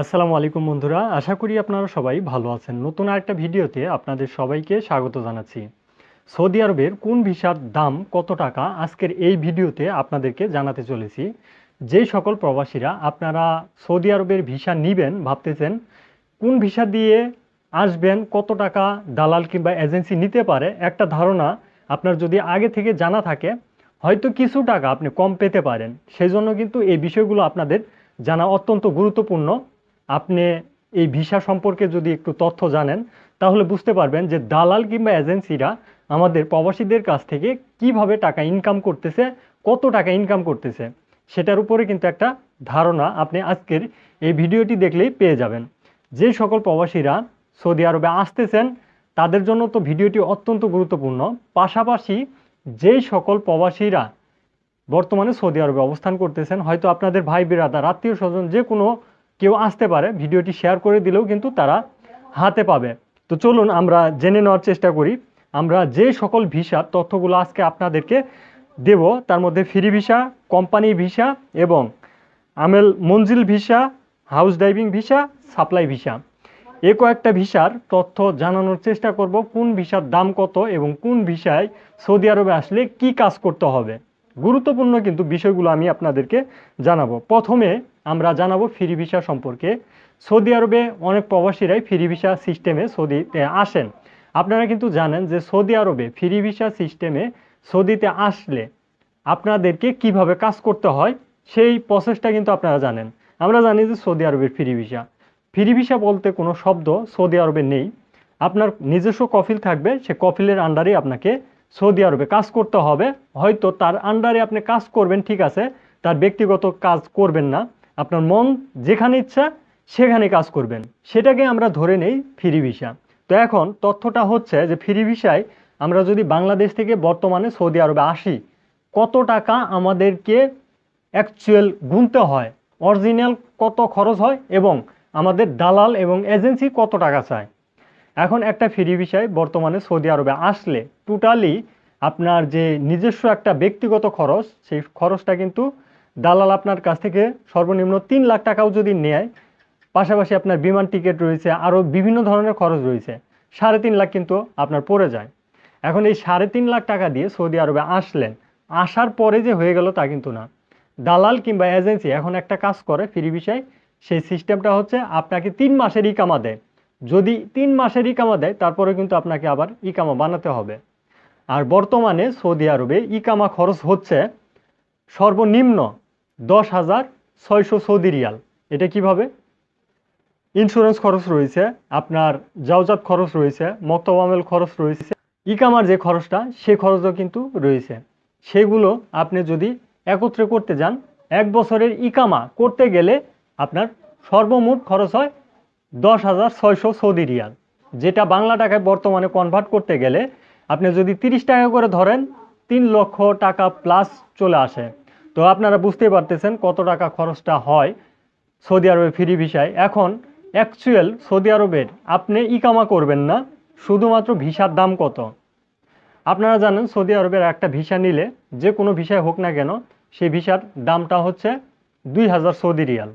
আসসালামু আলাইকুম বন্ধুরা, আশা করি আপনারা সবাই ভালো আছেন। নতুন আরেকটা ভিডিওতে আপনাদের সবাইকে স্বাগত জানাচ্ছি। সৌদি আরবের কোন ভিসার দাম কত টাকা আজকের এই ভিডিওতে আপনাদেরকে জানাতে চলেছি। যেই সকল প্রবাসীরা আপনারা সৌদি আরবের ভিসা নিবেন, ভাবতেছেন কোন ভিসা দিয়ে আসবেন, কত টাকা দালাল কিংবা এজেন্সি নিতে পারে, একটা ধারণা আপনার যদি আগে থেকে জানা থাকে, হয়তো কিছু টাকা আপনি কম পেতে পারেন। সেই জন্য কিন্তু এই বিষয়গুলো আপনাদের জানা অত্যন্ত গুরুত্বপূর্ণ। আপনি এই ভিসা সম্পর্কে যদি একটু তথ্য জানেন, তাহলে বুঝতে পারবেন যে দালাল কিংবা এজেন্সিরা আমাদের প্রবাসীদের কাছ থেকে কীভাবে টাকা ইনকাম করতেছে, কত টাকা ইনকাম করতেছে, সেটার উপরে কিন্তু একটা ধারণা আপনি আজকের এই ভিডিওটি দেখলেই পেয়ে যাবেন। যে সকল প্রবাসীরা সৌদি আরবে আসতেছেন, তাদের জন্য তো ভিডিওটি অত্যন্ত গুরুত্বপূর্ণ। পাশাপাশি যেই সকল প্রবাসীরা বর্তমানে সৌদি আরবে অবস্থান করতেছেন, হয়তো আপনাদের ভাই বিরাদার আত্মীয় স্বজন যে কোনো কেউ আসতে পারে, ভিডিওটি শেয়ার করে দিলেও কিন্তু তারা হাতে পাবে। তো চলুন আমরা জেনে নেওয়ার চেষ্টা করি। আমরা যে সকল ভিসার তথ্যগুলো আজকে আপনাদেরকে দেব, তার মধ্যে ফ্রি ভিসা কোম্পানি ভিসা এবং আমেল মঞ্জিল visa house driving visa supply visa. এ কয়েকটা ভিসার তথ্য জানানোর চেষ্টা করব, কোন ভিসার দাম কত এবং কোন ভিসায় সৌদি আরবে আসলে কি কাজ করতে হবে। গুরুত্বপূর্ণ কিন্তু বিষয়গুলো আমি আপনাদেরকে জানাব। প্রথমে আমরা জানাব ফ্রি ভিসা সম্পর্কে। সৌদি আরবে অনেক প্রবাসীরাই ফ্রি ভিসা সিস্টেমে সৌদিতে আসেন। আপনারা কিন্তু জানেন যে সৌদি আরবে ফ্রি ভিসা সিস্টেমে সৌদিতে আসলে আপনাদেরকে কীভাবে কাজ করতে হয়, সেই প্রসেসটা কিন্তু আপনারা জানেন। আমরা জানি যে সৌদি আরবের ফ্রি ভিসা। ফ্রি ভিসা বলতে কোনো শব্দ সৌদি আরবে নেই। আপনার নিজস্ব কফিল থাকবে, সে কফিলের আন্ডারে আপনাকে সৌদি আরবে কাজ করতে হবে, হয়তো তার আন্ডারে আপনি কাজ করবেন, ঠিক আছে, তার ব্যক্তিগত কাজ করবেন না, আপনার মন যেখানে ইচ্ছা সেখানে কাজ করবেন। সেটাকে আমরা ধরে নেই ফ্রি ভিসা। তো এখন তথ্যটা হচ্ছে যে ফ্রি ভিসায় আমরা যদি বাংলাদেশ থেকে বর্তমানে সৌদি আরবে আসি, কত টাকা আমাদেরকে অ্যাকচুয়াল গুনতে হয়? অরিজিনাল কত খরচ হয় এবং আমাদের দালাল এবং এজেন্সি কত টাকা চায়? এখন একটা ফ্রি ভিসায় বর্তমানে সৌদি আরবে আসলে টোটালি আপনার যে নিজস্ব একটা ব্যক্তিগত খরচ, সেই খরচটা কিন্তু দালাল আপনার কাছ থেকে সর্বনিম্ন তিন লাখ টাকাও যদি নেয়, পাশাপাশি আপনার বিমান টিকিট রয়েছে, আরও বিভিন্ন ধরনের খরচ রয়েছে, সাড়ে তিন লাখ কিন্তু আপনার পড়ে যায়। এখন এই সাড়ে তিন লাখ টাকা দিয়ে সৌদি আরবে আসলেন, আসার পরে যে হয়ে গেল তা কিন্তু না। দালাল কিংবা এজেন্সি এখন একটা কাজ করে, ফ্রি বিষয়, সেই সিস্টেমটা হচ্ছে আপনাকে তিন মাসের ইকামা দেয়। যদি তিন মাসের ইকামা দেয়, তারপরে কিন্তু আপনাকে আবার ইকামা বানাতে হবে। আর বর্তমানে সৌদি আরবে ইকামা খরচ হচ্ছে সর্বনিম্ন দশ হাজার ছয়শো সৌদি রিয়াল। এটা কীভাবে? ইন্স্যুরেন্স খরচ রয়েছে, আপনার জাওজাত খরচ রয়েছে মক্তবামেল খরচ রয়েছে, ইকামার যে খরচটা, সে খরচও কিন্তু রয়েছে। সেগুলো আপনি যদি একত্রে করতে যান, এক বছরের ইকামা করতে গেলে আপনার সর্বমোট খরচ হয় দশ হাজার ছয়শো সৌদি রিয়াল, যেটা বাংলা টাকায় বর্তমানে কনভার্ট করতে গেলে আপনি যদি তিরিশ টাকা করে ধরেন, তিন লক্ষ টাকা প্লাস চলে আসে। তো আপনারা বুঝতেই পারতেছেন কত টাকা খরচটা হয় সৌদি আরবে ফ্রি ভিসায়। এখন অ্যাকচুয়াল সৌদি আরবের আপনি ইকামা করবেন না, শুধুমাত্র ভিসার দাম কত? আপনারা জানেন সৌদি আরবের একটা ভিসা নিলে যে কোনো ভিসায় হোক না কেন, সেই ভিসার দামটা হচ্ছে দুই হাজার সৌদি রিয়াল।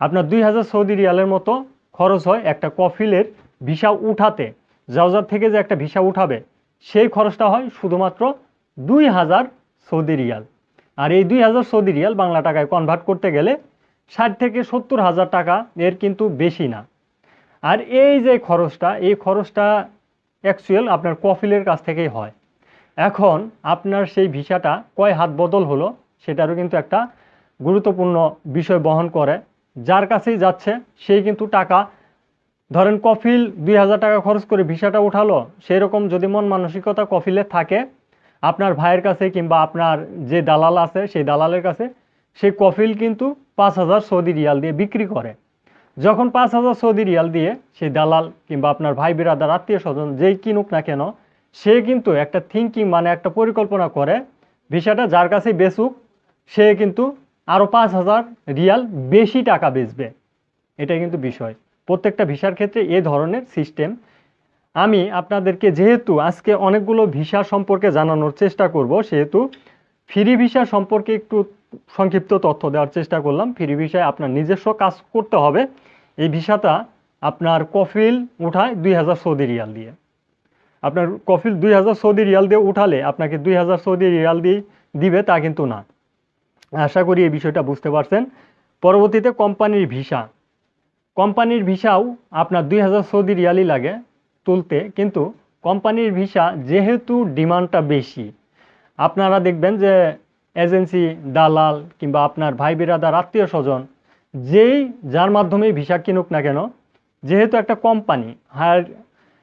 আপনার দুই হাজার সৌদি রিয়ালের মতো খরচ হয় একটা কফিলের ভিসা উঠাতে। জাওজার থেকে যে একটা ভিসা উঠাবে, সেই খরচটা হয় শুধুমাত্র দুই হাজার সৌদি রিয়াল। আর এই দুই হাজার সৌদি রিয়াল বাংলা টাকায় কনভার্ট করতে গেলে ষাট থেকে সত্তর হাজার টাকা এর কিন্তু বেশি না। আর এই যে খরচটা, এই খরচটা অ্যাকচুয়াল আপনার কফিলের কাছ থেকেই হয়। এখন আপনার সেই ভিসাটা কয় হাত বদল হলো, সেটারও কিন্তু একটা গুরুত্বপূর্ণ বিষয় বহন করে। যার কাছেই যাচ্ছে, সেই কিন্তু টাকা, ধরেন কফিল দুই হাজার টাকা খরচ করে ভিসাটা উঠালো সেই রকম যদি মন মানসিকতা কফিলে থাকে, আপনার ভাইয়ের কাছে কিংবা আপনার যে দালাল আছে, সেই দালালের কাছে, সেই কফিল কিন্তু পাঁচ হাজার সৌদি রিয়াল দিয়ে বিক্রি করে। যখন পাঁচ হাজার সৌদি রিয়াল দিয়ে সেই দালাল কিংবা আপনার ভাই, বিরাদার আত্মীয় স্বজন যেই কিনুক না কেন, সে কিন্তু একটা থিঙ্কিং মানে একটা পরিকল্পনা করে, ভিসাটা যার কাছে বেচুক, সে কিন্তু আরও পাঁচ হাজার রিয়াল বেশি টাকা বেচবে। এটাই কিন্তু বিষয়। প্রত্যেকটা ভিসার ক্ষেত্রে এ ধরনের সিস্টেম। আমি আপনাদেরকে যেহেতু আজকে অনেকগুলো ভিসা সম্পর্কে জানানোর চেষ্টা করব, সেহেতু ফ্রি ভিসা সম্পর্কে একটু সংক্ষিপ্ত তথ্য দেওয়ার চেষ্টা করলাম। ফ্রি ভিসায় আপনার নিজস্ব কাজ করতে হবে। এই ভিসাটা আপনার কফিল উঠায় দুই হাজার সৌদি রিয়াল দিয়ে। আপনার কফিল দুই হাজার সৌদি রিয়াল দিয়ে উঠালে আপনাকে দুই হাজার সৌদি রিয়াল দিয়ে দিবে তা কিন্তু না। আশা করি এই বিষয়টা বুঝতে পারছেন। পরবর্তীতে কোম্পানির ভিসা। কোম্পানির ভিসাও আপনার দুই হাজার সৌদি রিয়ালই লাগে তুলতে, কিন্তু কোম্পানির ভিসা যেহেতু ডিমান্ডটা বেশি, আপনারা দেখবেন যে এজেন্সি দালাল কিংবা আপনার ভাই বিরাদার আত্মীয় স্বজন যেই যার মাধ্যমেই ভিসা কিনুক না কেন, যেহেতু একটা কোম্পানি, হায়ার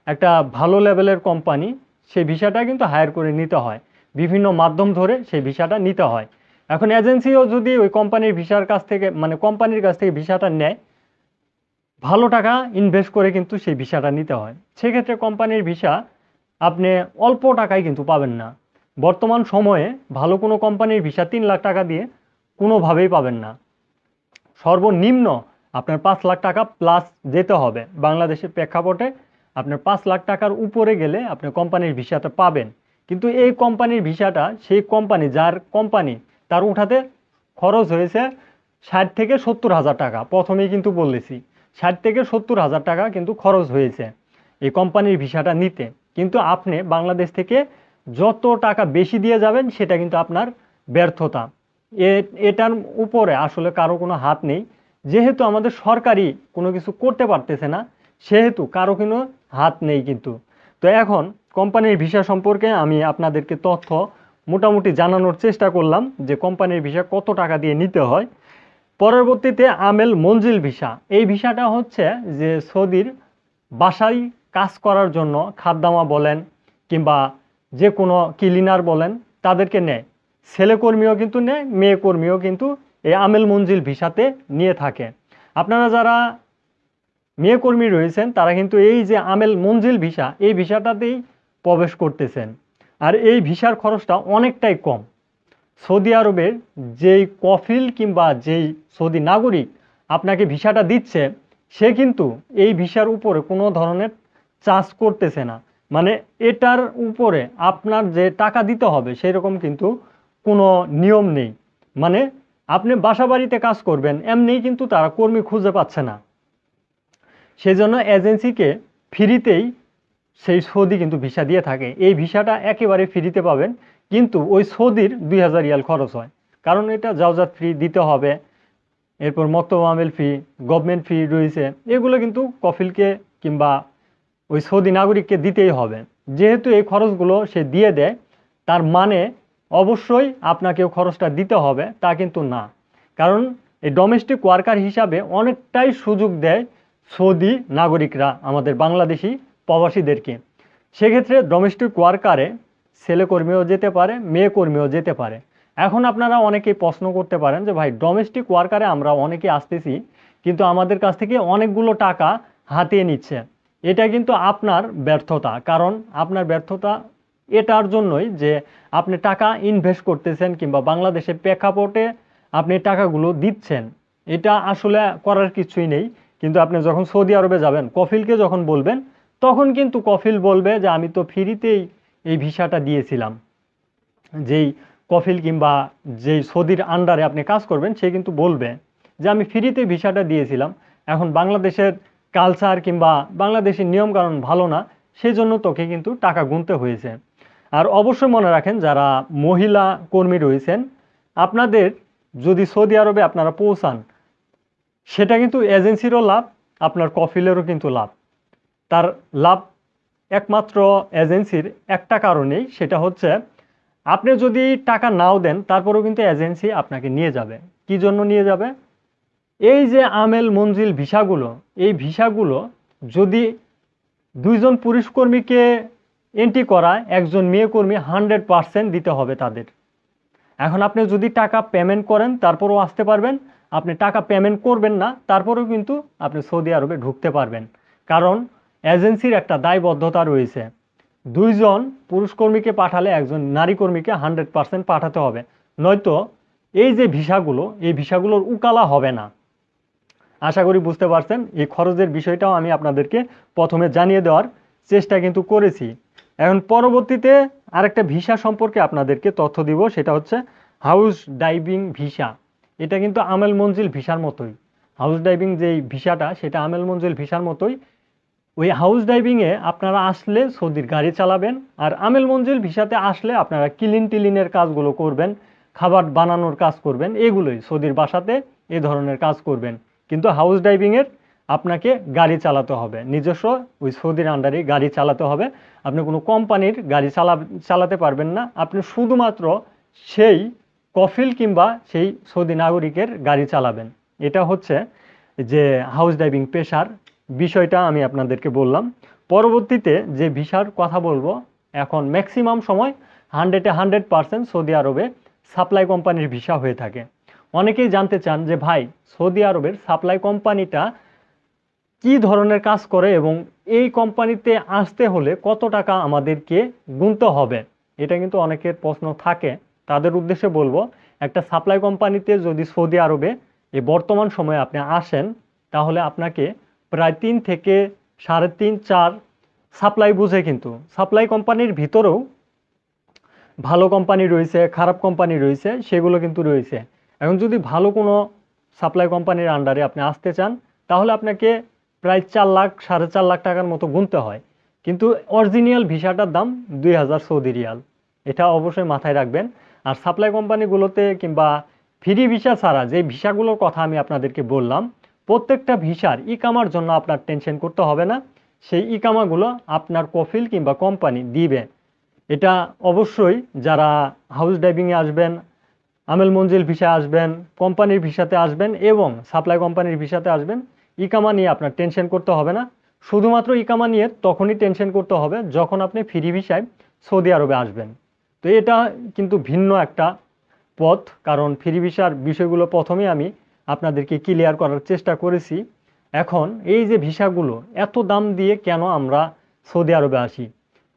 একটা ভালো লেভেলের কোম্পানি, সেই ভিসাটা কিন্তু হায়ার করে নিতে হয়। বিভিন্ন মাধ্যম ধরে সেই ভিসাটা নিতে হয়। এখন এজেন্সিও যদি ওই কোম্পানির ভিসার কাছ থেকে মানে কোম্পানির কাছ থেকে ভিসাটা নেয়, ভালো টাকা ইনভেস্ট করে কিন্তু সেই ভিসাটা নিতে হয়। সেক্ষেত্রে কোম্পানির ভিসা আপনি অল্প টাকায় কিন্তু পাবেন না। বর্তমান সময়ে ভালো কোনো কোম্পানির ভিসা তিন লাখ টাকা দিয়ে কোনোভাবেই পাবেন না। সর্বনিম্ন আপনার পাঁচ লাখ টাকা প্লাস যেতে হবে। বাংলাদেশের প্রেক্ষাপটে আপনার পাঁচ লাখ টাকার উপরে গেলে আপনি কোম্পানির ভিসাটা পাবেন। কিন্তু এই কোম্পানির ভিসাটা সেই কোম্পানি, যার কোম্পানি তার উঠাতে খরচ হয়েছে ষাট থেকে সত্তর হাজার টাকা। প্রথমেই কিন্তু বলেছি ষাট থেকে সত্তর হাজার টাকা কিন্তু খরচ হয়েছে এই কোম্পানির ভিসাটা নিতে। কিন্তু আপনি বাংলাদেশ থেকে যত টাকা বেশি দিয়ে যাবেন, সেটা কিন্তু আপনার ব্যর্থতা। এ- এটার উপরে আসলে কারও কোনো হাত নেই। যেহেতু আমাদের সরকারি কোনো কিছু করতে পারতেছে না, সেহেতু কারও কোনো হাত নেই কিন্তু। তো এখন কোম্পানির ভিসা সম্পর্কে আমি আপনাদেরকে তথ্য মোটামুটি জানানোর চেষ্টা করলাম যে কোম্পানির ভিসা কত টাকা দিয়ে নিতে হয়। পরবর্তীতে আমেল মঞ্জিল ভিসা। এই ভিসাটা হচ্ছে যে সৌদির বাসায় কাজ করার জন্য খাদ্দামা বলেন কিংবা যে কোনো ক্লিনার বলেন তাদেরকে নেয়। ছেলে কর্মীও কিন্তু নেয়, মেয়ে কর্মীও কিন্তু এই আমেল মঞ্জিল ভিসাতে নিয়ে থাকে। আপনারা যারা মেয়ে কর্মী রয়েছেন, তারা কিন্তু এই যে আমেল মঞ্জিল ভিসা, এই ভিসাটাতেই প্রবেশ করতেছেন। আর এই ভিসার খরচটা অনেকটাই কম। সৌদি আরবের যেই কফিল কিংবা যেই সৌদি নাগরিক আপনাকে ভিসাটা দিচ্ছে, সে কিন্তু এই ভিসার উপরে কোনো ধরনের চার্জ করতেছে না। মানে এটার উপরে আপনার যে টাকা দিতে হবে সেই রকম কিন্তু কোনো নিয়ম নেই। মানে আপনি বাসা বাড়িতে কাজ করবেন এমনিই কিন্তু তারা কর্মী খুঁজে পাচ্ছে না। সেজন্য এজেন্সিকে ফ্রিতেই সেই সৌদি কিন্তু ভিসা দিয়ে থাকে। এই ভিসাটা একেবারে ফ্রিতে পাবেন, কিন্তু ওই সৌদির দুই হাজার রিয়াল খরচ হয়। কারণ এটা যাওজাত ফ্রি দিতে হবে। এরপর মক্তব আমেল ফি গভর্নমেন্ট ফি রয়েছে। এগুলো কিন্তু কফিলকে কিংবা ওই সৌদি নাগরিককে দিতেই হবে। যেহেতু এই খরচগুলো সে দিয়ে দেয়, তার মানে অবশ্যই আপনাকেও খরচটা দিতে হবে, তা কিন্তু না। কারণ এই ডোমেস্টিক ওয়ার্কার হিসাবে অনেকটাই সুযোগ দেয় সৌদি নাগরিকরা, আমাদের বাংলাদেশি প্রবাসীদেরকে। সেক্ষেত্রে ডোমেস্টিক ওয়ার্কারে ছেলে কর্মীও যেতে পারে মেয়ে কর্মীও যেতে পারে। এখন আপনারা অনেকেই প্রশ্ন করতে পারেন যে, ভাই ডোমেস্টিক ওয়ার্কারে আমরা অনেকে আসতেছি, কিন্তু আমাদের কাছ থেকে অনেকগুলো টাকা হাতিয়ে নিচ্ছে। এটা কিন্তু আপনার ব্যর্থতা, কারণ আপনার ব্যর্থতা এটার জন্যই যে আপনি টাকা ইনভেস্ট করতেছেন কিংবা বাংলাদেশের প্রেক্ষাপটে আপনি টাকাগুলো দিচ্ছেন। এটা আসলে করার কিছুই নেই। কিন্তু আপনি যখন সৌদি আরবে যাবেন, কফিলকে যখন বলবেন তখন কিন্তু কফিল বলবে যে, আমি তো ফ্রিতেই এই ভিসাটা দিয়েছিলাম। যেই কফিল কিংবা যেই সৌদির আন্ডারে আপনি কাজ করবেন, সে কিন্তু বলবে যে, আমি ফ্রিতে ভিসাটা দিয়েছিলাম। এখন বাংলাদেশের কালচার কিংবা বাংলাদেশের নিয়মকানুন ভালো না সেই জন্য তোকে কিন্তু টাকা গুনতে হয়েছে। আর অবশ্যই মনে রাখেন, যারা মহিলা কর্মী রয়েছেন, আপনাদের যদি সৌদি আরবে আপনারা পৌঁছান, সেটা কিন্তু এজেন্সিরও লাভ, আপনার কফিলেরও কিন্তু লাভ। তার লাভ একমাত্র এজেন্সির একটা কারণেই, সেটা হচ্ছে আপনি যদি টাকা নাও দেন, তারপরেও কিন্তু এজেন্সি আপনাকে নিয়ে যাবে। কি জন্য নিয়ে যাবে? এই যে আমেল মঞ্জিল ভিসাগুলো, এই ভিসাগুলো যদি দুইজন পুরুষ কর্মীকে এন্ট্রি করায়, একজন মেয়ে কর্মী হান্ড্রেড পারসেন্ট দিতে হবে তাদের। এখন আপনি যদি টাকা পেমেন্ট করেন, তারপরেও আসতে পারবেন। আপনি টাকা পেমেন্ট করবেন না, তারপরেও কিন্তু আপনি সৌদি আরবে ঢুকতে পারবেন। কারণ এজেন্সির একটা দায়বদ্ধতা রয়েছে। দুইজন পুরুষ কর্মীকে পাঠালে একজন নারী কর্মীকে হান্ড্রেড পারসেন্ট পাঠাতে হবে। নয়তো এই যে ভিসাগুলো, এই ভিসাগুলোর উকালা হবে না। আশা করি বুঝতে পারছেন, এই খরচের বিষয়টাও আমি আপনাদেরকে প্রথমে জানিয়ে দেওয়ার চেষ্টা কিন্তু করেছি। এখন পরবর্তীতে আরেকটা ভিসা সম্পর্কে আপনাদেরকে তথ্য দিব, সেটা হচ্ছে হাউস ডাইভিং ভিসা। এটা কিন্তু আমেল মঞ্জিল ভিসার মতোই। হাউস ডাইভিং যেই ভিসাটা, সেটা আমেল মঞ্জিল ভিসার মতোই ওই হাউস ডাইভিংয়ে আপনারা আসলে সৌদির গাড়ি চালাবেন আর আমেল মঞ্জিল ভিসাতে আসলে আপনারা ক্লিন টিলিনের কাজগুলো করবেন, খাবার বানানোর কাজ করবেন, এগুলোই সৌদির বাসাতে এ ধরনের কাজ করবেন। কিন্তু হাউস ডাইভিংয়ের আপনাকে গাড়ি চালাতে হবে, নিজস্ব ওই সৌদির আন্ডারে গাড়ি চালাতে হবে। আপনি কোনো কোম্পানির গাড়ি চালা, চালাতে পারবেন না। আপনি শুধুমাত্র সেই কফিল কিংবা সেই সৌদি নাগরিকের গাড়ি চালাবেন। এটা হচ্ছে যে হাউস ডাইভিং পেশার বিষয়টা আমি আপনাদেরকে বললাম। পরবর্তীতে যে ভিসার কথা বলব, এখন ম্যাক্সিমাম সময় হান্ড্রেডে হান্ড্রেড পার্সেন্ট সৌদি আরবে সাপ্লাই কোম্পানির ভিসা হয়ে থাকে। অনেকেই জানতে চান যে, ভাই, সৌদি আরবের সাপ্লাই কোম্পানিটা কি ধরনের কাজ করে এবং এই কোম্পানিতে আসতে হলে কত টাকা আমাদেরকে গুনতে হবে? এটা কিন্তু অনেকের প্রশ্ন থাকে। তাদের উদ্দেশ্যে বলব, একটা সাপ্লাই কোম্পানিতে যদি সৌদি আরবে এই বর্তমান সময়ে আপনি আসেন, তাহলে আপনাকে প্রায় তিন থেকে সাড়ে তিন, চার সাপ্লাই বুঝে কিন্তু। সাপ্লাই কোম্পানির ভিতরেও ভালো কোম্পানি রয়েছে, খারাপ কোম্পানি রয়েছে, সেগুলো কিন্তু রয়েছে। এখন যদি ভালো কোনো সাপ্লাই কোম্পানির আন্ডারে আপনি আসতে চান, তাহলে আপনাকে প্রায় চার লাখ, সাড়ে চার লাখ টাকার মতো গুনতে হয়। কিন্তু অরিজিনাল ভিসাটার দাম দুই হাজার সৌদি রিয়াল। এটা অবশ্যই মাথায় রাখবেন। আর সাপ্লাই কোম্পানিগুলোতে কিংবা ফ্রি ভিসা ছাড়া যে ভিসাগুলোর কথা আমি আপনাদেরকে বললাম প্রত্যেকটা ভিসার ইকামার জন্য আপনার টেনশন করতে হবে না। সেই ইকামাগুলো আপনার কফিল কিংবা কোম্পানি দিবে। এটা অবশ্যই যারা হাউস ডাইভিংয়ে আসবেন, আমেল মঞ্জিল ভিসা আসবেন, কোম্পানির ভিসাতে আসবেন এবং সাপ্লাই কোম্পানির ভিসাতে আসবেন, ইকামা নিয়ে আপনার টেনশন করতে হবে না। শুধুমাত্র ইকামা নিয়ে তখনই টেনশন করতে হবে যখন আপনি ফ্রি ভিসায় সৌদি আরবে আসবেন। তো এটা কিন্তু ভিন্ন একটা পথ, কারণ ফ্রি ভিসার বিষয়গুলো প্রথমেই আমি আপনাদেরকে ক্লিয়ার করার চেষ্টা করেছি। এখন এই যে ভিসাগুলো, এত দাম দিয়ে কেন আমরা সৌদি আরবে আসি?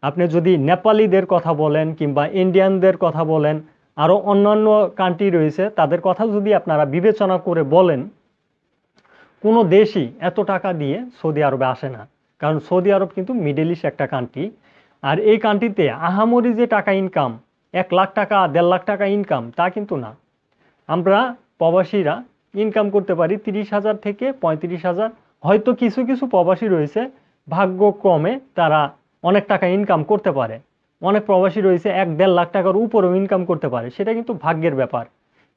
আপনি যদি নেপালিদের কথা বলেন কিংবা ইন্ডিয়ানদের কথা বলেন আরও অন্যান্য কান্ট্রি রয়েছে, তাদের কথা যদি আপনারা বিবেচনা করে বলেন, কোনো দেশই এত টাকা দিয়ে সৌদি আরবে আসে না। কারণ সৌদি আরব কিন্তু মিডল ইস্ট একটা কান্ট্রি আর এই কান্ট্রিতে আহামরি যে টাকা ইনকাম এক লাখ টাকা, দেড় লাখ টাকা ইনকাম তা কিন্তু না। আমরা প্রবাসীরা ইনকাম করতে পারি তিরিশ হাজার থেকে পঁয়ত্রিশ হাজার। হয়তো কিছু কিছু প্রবাসী রয়েছে ভাগ্যক্রমে তারা অনেক টাকা ইনকাম করতে পারে। অনেক প্রবাসী রয়েছে, এক দেড় লাখ টাকার উপরেও ইনকাম করতে পারে। সেটা কিন্তু ভাগ্যের ব্যাপার।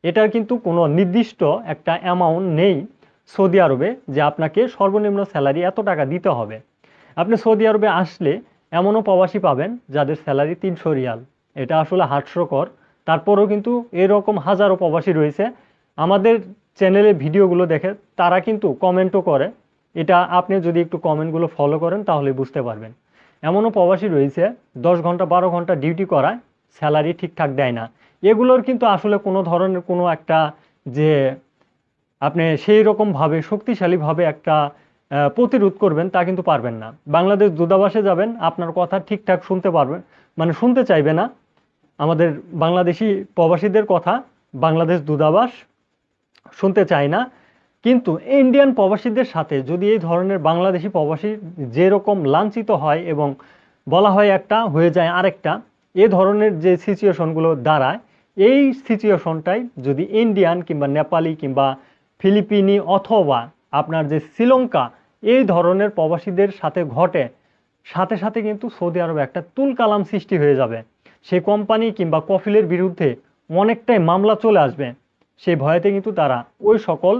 এটার কিন্তু কোনো নির্দিষ্ট একটা অ্যামাউন্ট নেই সৌদি আরবে যে আপনাকে সর্বনিম্ন স্যালারি এত টাকা দিতে হবে। আপনি সৌদি আরবে আসলে এমনও প্রবাসী পাবেন যাদের স্যালারি তিনশো রিয়াল। এটা আসলে হাস্যকর তারপরেও কিন্তু এরকম হাজারো প্রবাসী রয়েছে। আমাদের চ্যানেলে ভিডিওগুলো দেখে, তারা কিন্তু কমেন্টও করে। এটা আপনি যদি একটু কমেন্টগুলো ফলো করেন তাহলে বুঝতে পারবেন। এমনও প্রবাসী রয়েছে, দশ ঘণ্টা, বারো ঘণ্টা ডিউটি করায় স্যালারি ঠিকঠাক দেয় না। এগুলোর কিন্তু আসলে কোনো ধরনের কোনো একটা যে আপনি সেই রকমভাবে শক্তিশালীভাবে একটা প্রতিরোধ করবেন, তা কিন্তু পারবেন না। বাংলাদেশ দূতাবাসে যাবেন, আপনার কথা ঠিকঠাক শুনতে পারবেন মানে শুনতে চাইবে না। আমাদের বাংলাদেশি প্রবাসীদের কথা, বাংলাদেশ দূতাবাস শুনতে চায় না। কিন্তু ইন্ডিয়ান প্রবাসীদের সাথে যদি এই ধরনের বাংলাদেশি প্রবাসী যেরকম লাঞ্ছিত হয় এবং বলা হয় একটা, হয়ে যায় আরেকটা, এ ধরনের যে সিচুয়েশনগুলো দাঁড়ায়, এই সিচুয়েশনটাই যদি ইন্ডিয়ান কিংবা নেপালি কিংবা ফিলিপিনি অথবা আপনার যে শ্রীলঙ্কা, এই ধরনের প্রবাসীদের সাথে ঘটে, সাথে সাথে কিন্তু সৌদি আরবে একটা তুলকালাম সৃষ্টি হয়ে যাবে। সেই কোম্পানি কিংবা কফিলের বিরুদ্ধে অনেকটাই মামলা চলে আসবে। সেই ভয়েতে কিন্তু তারা ওই সকল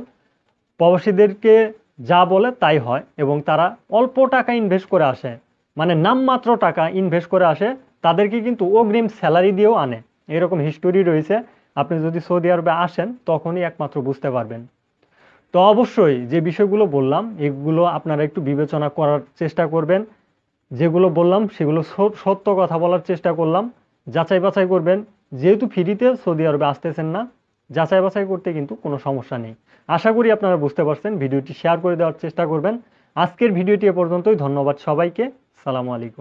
প্রবাসীদেরকে যা বলে তাই হয় এবং তারা অল্প টাকা ইনভেস্ট করে আসে। মানে নামমাত্র টাকা ইনভেস্ট করে আসে, তাদেরকে কিন্তু অগ্রিম স্যালারি দিয়েও আনে। এরকম হিস্টোরি রয়েছে। আপনি যদি সৌদি আরবে আসেন, তখনই একমাত্র বুঝতে পারবেন। তো অবশ্যই যে বিষয়গুলো বললাম, এগুলো আপনারা একটু বিবেচনা করার চেষ্টা করবেন। যেগুলো বললাম, সেগুলো সত্য কথা বলার চেষ্টা করলাম। যাচাই বাছাই করবেন। যেহেতু ফ্রিতে সৌদি আরবে আসতেছেন না যাচাই বাছাই করতে কিন্তু কোনো সমস্যা নেই। আশা করি আপনারা বুঝতে পারছেন, ভিডিওটি শেয়ার করে দেওয়ার চেষ্টা করবেন। আজকের ভিডিওটি এ পর্যন্তই, ধন্যবাদ সবাইকে, সালামু আলাইকুম।